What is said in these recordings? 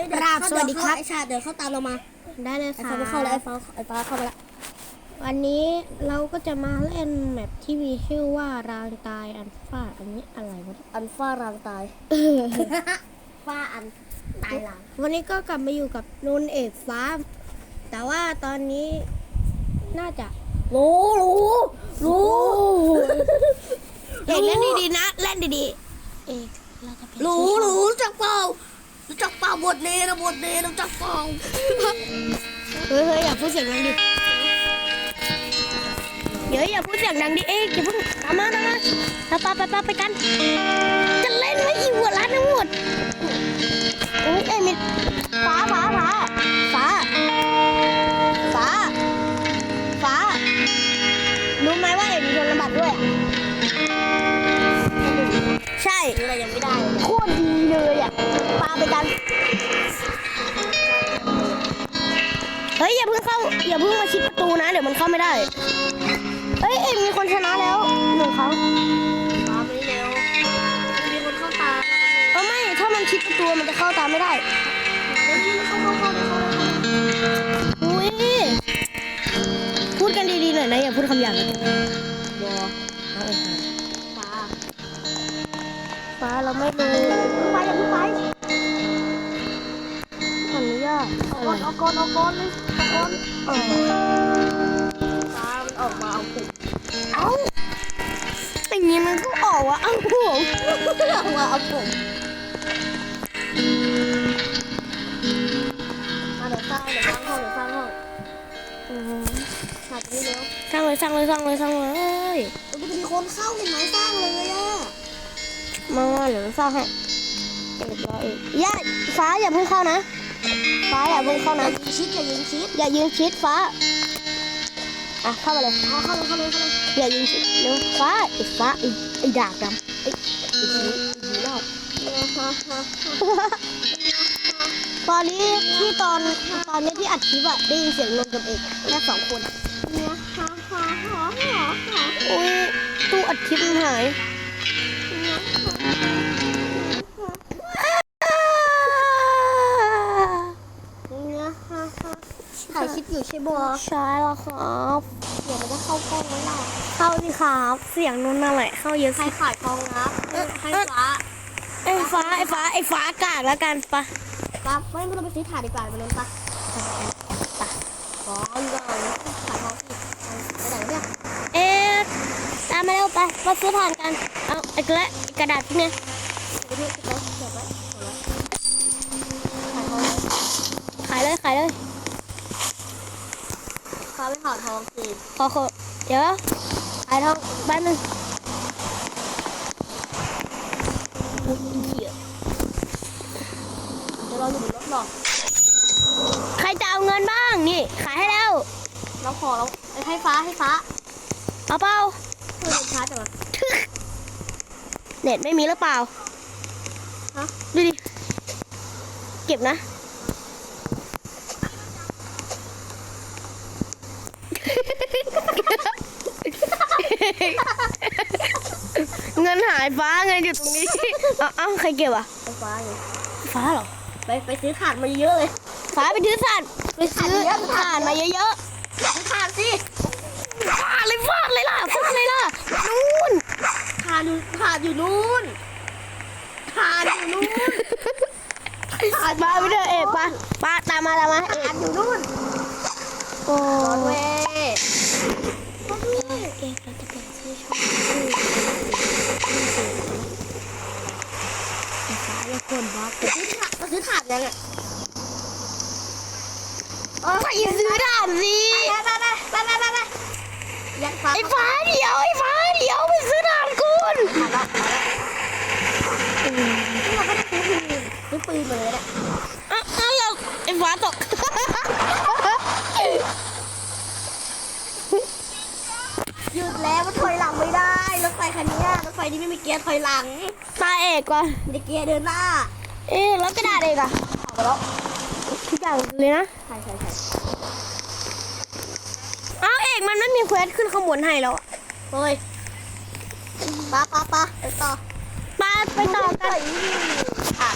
อ้ยเดี๋ยวครับสวัสดีครับ ไอชาติเดี๋ยวเขาตามเรามา ได้เลยไอค่ะ ฟ้าไม่เข้าแล้วไอฟ้าไอฟ้าเข้ามาแล้ววันนี้เราก็จะมาเล่นแมปที่มีชื่อว่ารางตายอันฟาดอันนี้อะไรวะเนี่ยอันฟ้ารางตายฟ้าอันตายหลังวันนี้ก็กลับมาอยู่กับนุ่นเอกฟ้า แต่ว่าตอนนี้น่าจะรู้รู้รู้เอกเล่นดีๆนะ เล่นดีๆ เอกเราจะเป็นรู้รู้รู้จักเปล่า รู้จักเปล่าบทเนนะบทเนรู้จักเปล่าเฮ้ยเฮ้ยอย่าพูดเสียงดังดิ เดี๋ยวอย่าพูดเสียงดังดิเอกอย่าเพิ่งตามมาตามมาไปไปไปไปไปกัน จะเล่นไม่อีหัวร้านทั้งหมดโอ้ยเอ้ยมิดฟ้าป้าฟ้าฟ้าฟ้า เฮ้ยอย่าเพิ่งเข้าอย่าเพิ่งมาชิดประตูนะ เดี๋ยวมันเข้าไม่ได้เฮ้ยเอ็มมีคนชนะแล้วหนึ่งครั้งฟ้าไม่เร็วมีคนเข้าตาเออไม่ถ้ามันชิดประตูมันจะเข้าตามไม่ได้เดี๋ยวนี้เข้าเข้าเข้าเลยเข้าเลยอุ้ยพูดกันดีๆหน่อยนะอย่าพูดคำหยาบนะบอฟ้าฟ้าเราไม่รู้ไปอย่าเพิ่งไปอนุญาต เอาอะไรก้อนเอาก้อนเอาก้อนเลยเอาก้อนเออฟ้ามันออกมาเอาผมเอ้าอย่างนี้มันก็ออกวะเอาผมออกมาเอาผมมาเดี๋ยวสร้างเดี๋ยวสร้างห้องเดี๋ยวสร้างห้องอืมหาตรงนี้เร็วสร้างเลยสร้างเลยสร้างเลยสร้างเลยมันจะมีคนเข้าเห็นไหมสร้างเลยอะมามาเดี๋ยวสร้างให้เอกรอเอกย่าฟ้าอย่าเพิ่งเข้านะ เพิ่งเข้าอย่านะยิงชิดอย่ายิงชิดอย่ายืนชิดฟ้าอะเข้ามาเลยเอาเข้าเลยเข้าเลยเข้าเลยอย่ายืนชิดเร็วฟ้าไอ้ฟ้าไอ้ไอ้ดาบดำไอ้ไอ้ผีไอ้ผีเหล่าตอนนี้ที่ตอนตอนนี้ที่อัดคลิปอะได้ยินเสียงนนท์กับเอกแค่สองคนอะโอ้ยตู้อัดคลิปมันหาย ถ่ายคลิป อยู่ใช่บอใช่แล้วครับเดี๋ยวมันจะเข้ากล้องไหมล่ะเข้าสิครับ เสียงนนท์น่ะแหละเข้าเยอะใครสิขายทองนะให้ฟ้าไอ้ฟ้าไอ้ฟ้าไอ้ฟ้ากากแล้วกันปะฟ้าไม่ไม่ต้องไปซื้อถ่านดีกว่ามันนนปะขออยู่ก่อนขายทองสิไปไหนเนี่ยเอ๊ะตามมาเร็วไปมาซื้อถ่านกันเอาไอ้กระกระดาษพวกเนี้ยไปที่ไปเก็บไว้ขายทองขายเลยขายเลยฟ้าไป ขายทองสิขอขอเดี๋ยวขายทองบ้านหนึ่งเดี๋ยวเราอยู่บนรถหรอกใครจะเอาเงินบ้างนี่ ขายให้แล้วเราขอเราให้ฟ้าให้ฟ้าเอาเปล่าเพื่อนช้าจังวะเน็ตไม่มีหรือเปล่าฮะดูดิ เก็บนะ เงินหายฟ้าเงินอยู่ตรงนี้เอาเอาใครเก็บอะไฟฟ้าไงฟ้าเหรอไปไปซื้อถ่านมาเยอะเลยฟ้าไปซื้อสัตว์ไปซื้อถ่านมาเยอะซื้อถ่านสิๆฟาดเลยฟาดเลยล่ะฟาดเลยล่ะนู่นถ่านอยู่ถ่านอยู่นู่นถ่านอยู่นู่นถ่านมาไปเถอะเอกปะปาตามมาตามมาเอกถ่านอยู่นู่นโอ้ ฟ้าอย่าคนบล็อกซื้อถานมาซื้อถานยังอะเออไปซื้อด่านสิไปไปไปไปไปไปยัดฟ้าไอ้ฟ้าเดี๋ยวไอ้ฟ้าเดี๋ยวไปซื้อด่านคุณถ่านนี่เราก็ได้ซื้อปืนซื้อปืนมาเลยแหละอ้าวอ้าวเราไอ้ฟ้าตกหยุดแล้วมันถอยหลังไม่ได้รถไฟคันนี้รถไฟนี้ไม่มีเกียร์ถอยหลัง ตาเอกก่อนมีแต่เกียร์เดินหน้า เอ๊ะแล้วกระดาษเอกอะออกมาแล้วทุกอย่างเลยนะใช่ใช่ใช่อ้าวเอกมันไม่มีเควสขึ้นขางบวนให้แล้วอะเฮ้ยปะปะปะไปต่อมาไปต่อกันค่ะ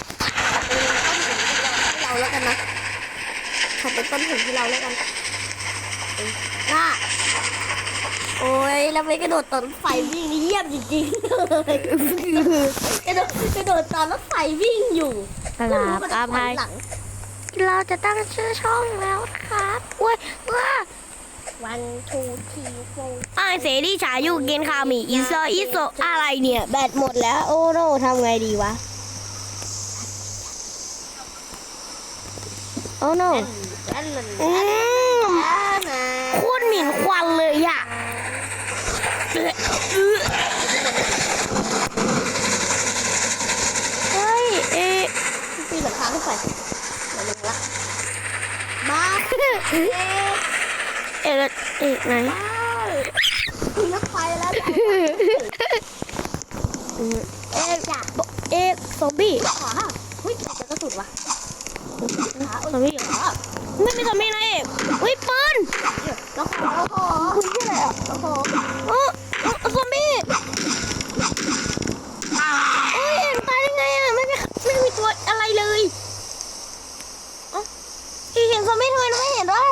เรานะใครเป็นต้นเหตุที่เราแล้วกันเอ้ยน่าโอ้ย แล้วไม่กระโดดตอนไฟวิ่งนี่เยี่ยมจริงๆเลยกระโดดกระโดดตอนรถไฟวิ่งอยู่กราบอาภัยหลังเราจะตั้งชื่อช่องแล้วครับอุ้ยว้าวันทูทีโฟไอเสรีฉายอยู่เกนคามีอีโซอีโซอะไรเนี่ย แบตหมดแล้ว โอ้โนทำไงดีวะ โอ้โนนั่นนั่นอืมนะโคตรหมิ่นควันเลยอะ เฮ้ยเอ๊ะปีนหลังคาขึ้นไปมาลงละมาเอ๊ะเอ๊ะเอ๊ะไหนปีนรถไฟแล้วเอ๊ะจ้ะเอ๊ะซอมบี้ขาเฮ้ยจอกระสุนวะซอมบี้เหรอไม่มีซอมบี้นะเอ๊ะอุ้ยปืนแล้วขอแล้วขอคุณชื่ออะไรอะแล้วขอ โอ้โอ้ซอมบี้โอ้ยเอ็งตายได้ไงอะ ไม่มีไม่มีตัวอะไรเลยเอ้าอีเห็นซอมบี้ทำไมเราไม่เห็นวะ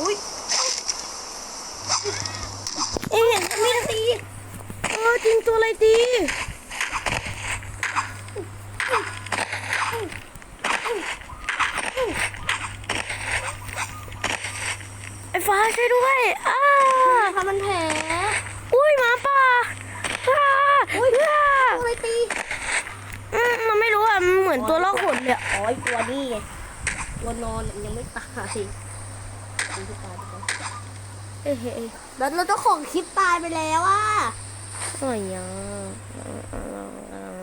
อุ้ย เอ็งเห็นซอมบี้ตี เออจริงตัวอะไรตีไอ้ฟ้าช่วยด้วยอ้าทำมันแผลอุ้ยหมาป่าอ้าอุ้ยอ้าอะไรตีอืมมันไม่รู้อะมันเหมือนตัวล่องหนเลยอะอ๋อไอ้กลัวนี่ไงกลัวนอนยังไม่ตายยังไม่ตายไปก่อนเอ้ยเอ้ยแล้วเราเจ้าของคลิปตายไปแล้วอะ สวยยัง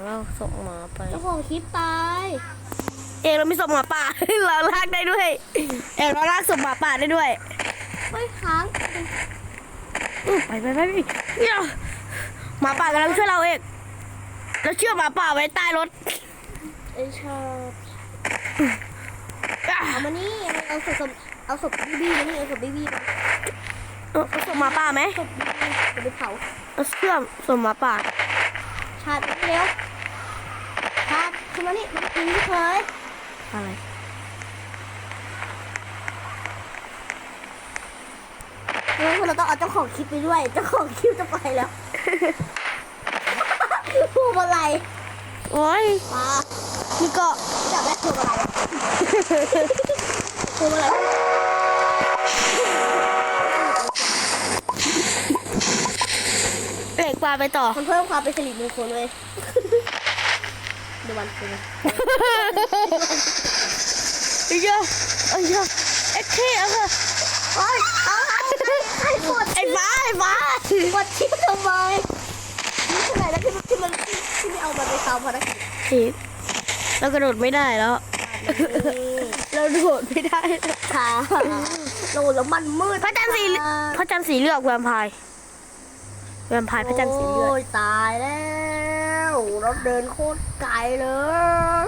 เราส่งหมาไปเจ้าของคลิปตายเองเรามีศพหมาป่า เราลากได้ด้วย เองเราลากศพหมาป่าได้ด้วยเฮ้ยค้างไปไปไปเดี๋ยหมาป่ากำลังช่วยเราเองเราเชื่อหมาป่าไว้ใต้รถไอ้ชอบเอามานี่เอาศพเอาศพบีบีมานี่เอาศพบีบีมาเอาศพหมาป่าไหมศพบี จะไปเผาเอาเชื่อมศพหมาป่าชาติเร็วชาติขึ้นมานี่มันตีเคยอะไรเฮ้ยเราต้องเอาเจ้าของคลิปไปด้วย เจ้าของคลิปจะไปแล้วพูดอะไร โอ้ยมานี่ก็จับได้พูดอะไราไปต่อ มันเพิ่มความเป็นสิริมงคลเลยดูวันเป็นเอ้ยเอ้ยเอ้ยเอ็กเท่อะค่ะโอ้ยเอาเอาใครกดไอ้ฟ้าไอ้ฟ้ากดชิปทำไมนี่ขนาดนั้นที่มันที่มันที่ไม่เอามาไปซ้ำภารกิจสิเรากระโดดไม่ได้แล้ว เราโดดไม่ได้ค่ะโลแล้วมันมืดพระจันทร์สีพระจันทร์สีเลือกแวมไพร์ แวมไพร์พระจันทร์สีเลือโอ้กยตายแล้วเราเดินโคตรไกลเลย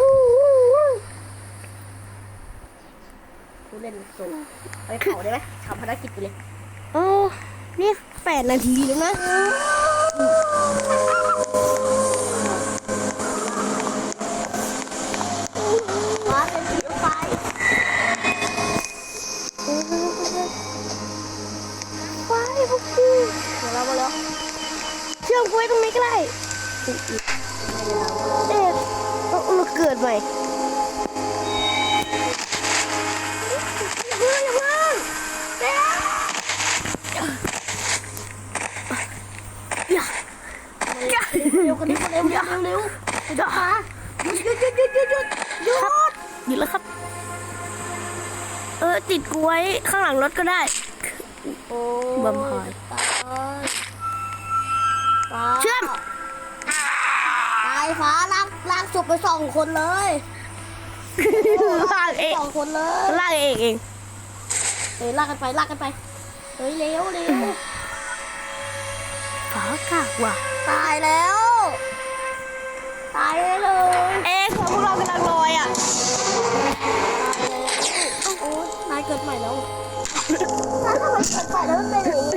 กูเล่นสูงไปเผาได้ไหมทำภารกิจไปเลยโอ้นี่แปดนาทีแล้วนะ เอมกล้ยตรงนี้ก็ได้เอ๊ะเราเกิดใหม่เร็วกันเร็วเร็วเร็วเร็วอย่ามาหยุดหยุดหยุดหยุดหยุดหยุดหยุดหยุดแล้วครับ เออติดกล้วยข้างหลังรถก็ได้บัมพายตายฟ้า เชื่อมตายฟ้าลากลากศพไปสองคนเลยลากเองสองคนเลยลากเองเองเฮ้ยลากกันไปลากกันไปเฮ้ยเร็วเร็วฝากากว่ะตายแล้ว ตายเลย เองของพวกเรากำลังลอยอะโอ้ยนายเกิดใหม่แล้วนายทำไมเกิดใหม่แล้วมันเป็นอย่างนี้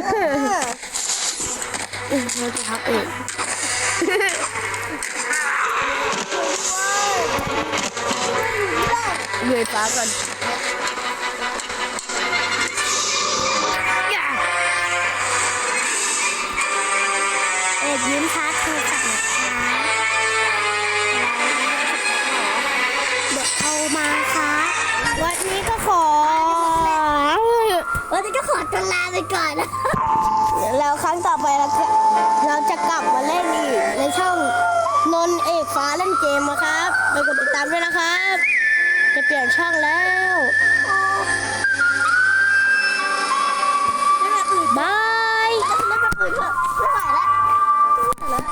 อะเออเราจะทักเองเหนื่อยฟ้าก่อนเอ็ดยิ้มชาร์จโทรศัพท์ นนี้ก็ขอตัวลาไปก่อนนะแล้วครั้งต่อไปเราจะเราจะกลับมาเล่นอีกในช่องนนท์เอกฟ้าเล่นเกมนะครับไปกดติดตามด้วยนะครับ จะเปลี่ยนช่องแล้วไม่แบบอื่นบายไม่แบบอื่นเถอะไม่ไหวแล้วไม่ไหวแล้ว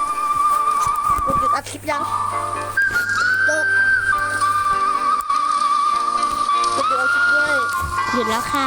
กดหยุดอัดคลิปยังจบกดหยุดอัดคลิปด้วยหยุดแล้วค่ะ